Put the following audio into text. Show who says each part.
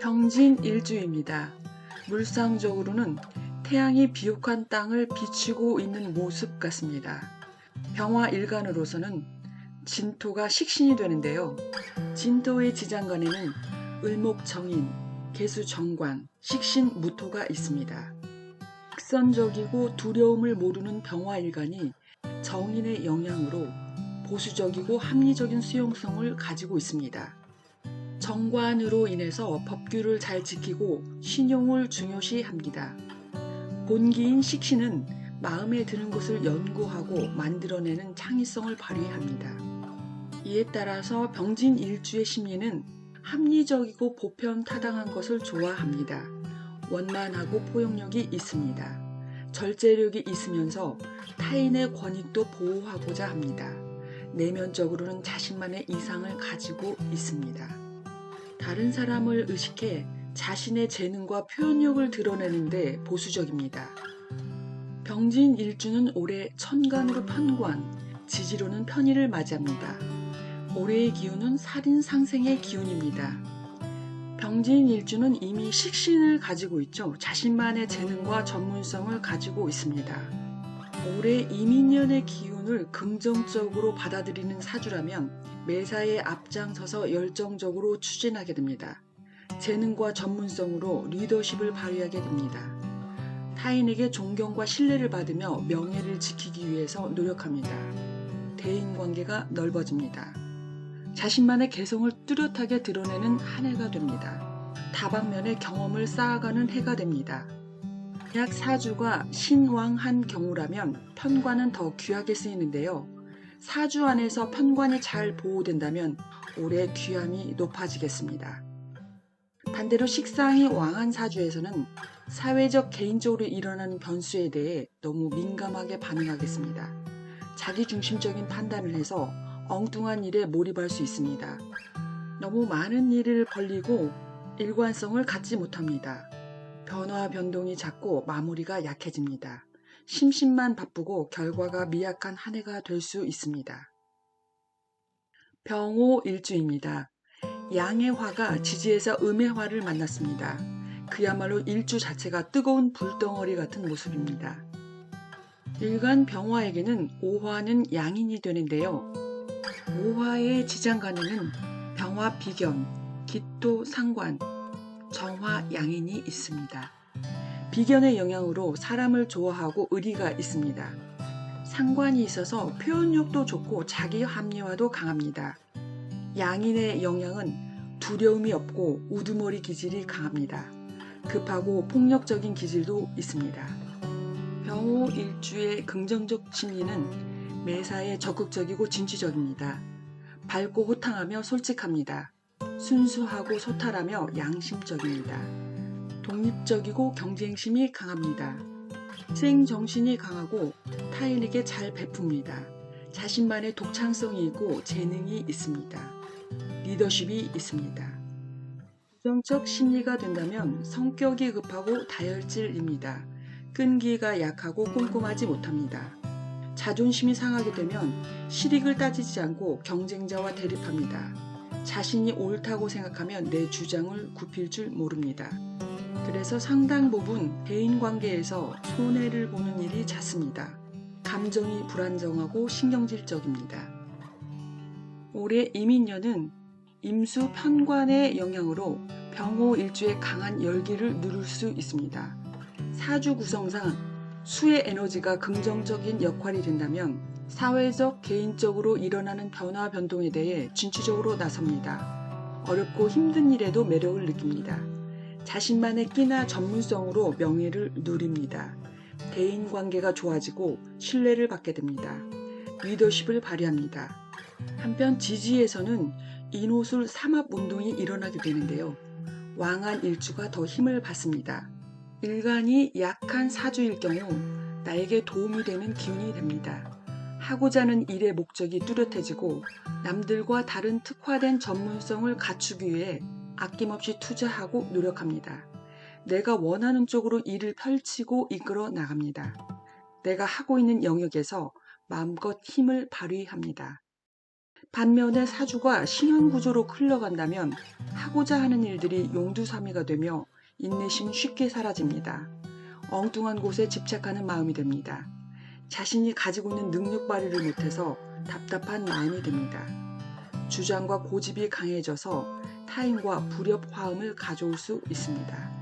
Speaker 1: 병진 일주입니다. 물상적으로는 태양이 비옥한 땅을 비추고 있는 모습 같습니다. 병화 일간으로서는 진토가 식신이 되는데요. 진토의 지장간에는 을목정인, 개수정관, 식신 무토가 있습니다. 극선적이고 두려움을 모르는 병화 일간이 정인의 영향으로 보수적이고 합리적인 수용성을 가지고 있습니다. 정관으로 인해서 법규를 잘 지키고 신용을 중요시합니다. 본기인 식신은 마음에 드는 것을 연구하고 만들어내는 창의성을 발휘합니다. 이에 따라서 병진 일주의 심리는 합리적이고 보편 타당한 것을 좋아합니다. 원만하고 포용력이 있습니다. 절제력이 있으면서 타인의 권익도 보호하고자 합니다. 내면적으로는 자신만의 이상을 가지고 있습니다. 다른 사람을 의식해 자신의 재능과 표현력을 드러내는데 보수적입니다. 병진 일주는 올해 천간으로 편관, 지지로는 편의를 맞이합니다. 올해의 기운은 살인 상생의 기운입니다. 병진 일주는 이미 식신을 가지고 있죠. 자신만의 재능과 전문성을 가지고 있습니다. 올해 이민년의 기운을 긍정적으로 받아들이는 사주라면 매사에 앞장서서 열정적으로 추진하게 됩니다. 재능과 전문성으로 리더십을 발휘하게 됩니다. 타인에게 존경과 신뢰를 받으며 명예를 지키기 위해서 노력합니다. 대인 관계가 넓어집니다. 자신만의 개성을 뚜렷하게 드러내는 한 해가 됩니다. 다방면의 경험을 쌓아가는 해가 됩니다. 약 4주가 신왕한 경우라면 편관은 더 귀하게 쓰이는데요. 4주 안에서 편관이 잘 보호된다면 올해 귀함이 높아지겠습니다. 반대로 식상이 왕한 사주에서는 사회적 개인적으로 일어나는 변수에 대해 너무 민감하게 반응하겠습니다. 자기 중심적인 판단을 해서 엉뚱한 일에 몰입할 수 있습니다. 너무 많은 일을 벌리고 일관성을 갖지 못합니다. 변화 변동이 작고 마무리가 약해집니다. 심신만 바쁘고 결과가 미약한 한 해가 될 수 있습니다. 병호 일주입니다. 양의 화가 지지에서 음의 화를 만났습니다. 그야말로 일주 자체가 뜨거운 불덩어리 같은 모습입니다. 일간 병화에게는 오화는 양인이 되는데요. 오화의 지장간에는 병화 비견, 기토 상관, 정화 양인이 있습니다. 비견의 영향으로 사람을 좋아하고 의리가 있습니다. 상관이 있어서 표현력도 좋고 자기 합리화도 강합니다. 양인의 영향은 두려움이 없고 우두머리 기질이 강합니다. 급하고 폭력적인 기질도 있습니다. 병호 일주의 긍정적 심리는 매사에 적극적이고 진취적입니다. 밝고 호탕하며 솔직합니다. 순수하고 소탈하며 양심적입니다. 독립적이고 경쟁심이 강합니다. 생정신이 강하고 타인에게 잘 베풉니다. 자신만의 독창성이 있고 재능이 있습니다. 리더십이 있습니다. 부정적 심리가 된다면 성격이 급하고 다혈질입니다. 끈기가 약하고 꼼꼼하지 못합니다. 자존심이 상하게 되면 실익을 따지지 않고 경쟁자와 대립합니다. 자신이 옳다고 생각하면 내 주장을 굽힐 줄 모릅니다. 그래서 상당 부분 대인 관계에서 손해를 보는 일이 잦습니다. 감정이 불안정하고 신경질적입니다. 올해 이민년은 임수 편관의 영향으로 병호 일주의 강한 열기를 누릴 수 있습니다. 사주 구성상 수의 에너지가 긍정적인 역할이 된다면 사회적, 개인적으로 일어나는 변화 변동에 대해 진취적으로 나섭니다. 어렵고 힘든 일에도 매력을 느낍니다. 자신만의 끼나 전문성으로 명예를 누립니다. 대인 관계가 좋아지고 신뢰를 받게 됩니다. 리더십을 발휘합니다. 한편 지지에서는 인호술 삼합 운동이 일어나게 되는데요. 왕한 일주가 더 힘을 받습니다. 일간이 약한 사주일 경우 나에게 도움이 되는 기운이 됩니다. 하고자 하는 일의 목적이 뚜렷해지고 남들과 다른 특화된 전문성을 갖추기 위해 아낌없이 투자하고 노력합니다. 내가 원하는 쪽으로 일을 펼치고 이끌어 나갑니다. 내가 하고 있는 영역에서 마음껏 힘을 발휘합니다. 반면에 사주가 신현 구조로 흘러간다면 하고자 하는 일들이 용두사미가 되며 인내심은 쉽게 사라집니다. 엉뚱한 곳에 집착하는 마음이 됩니다. 자신이 가지고 있는 능력 발휘를 못해서 답답한 마음이 듭니다. 주장과 고집이 강해져서 타인과 불협화음을 가져올 수 있습니다.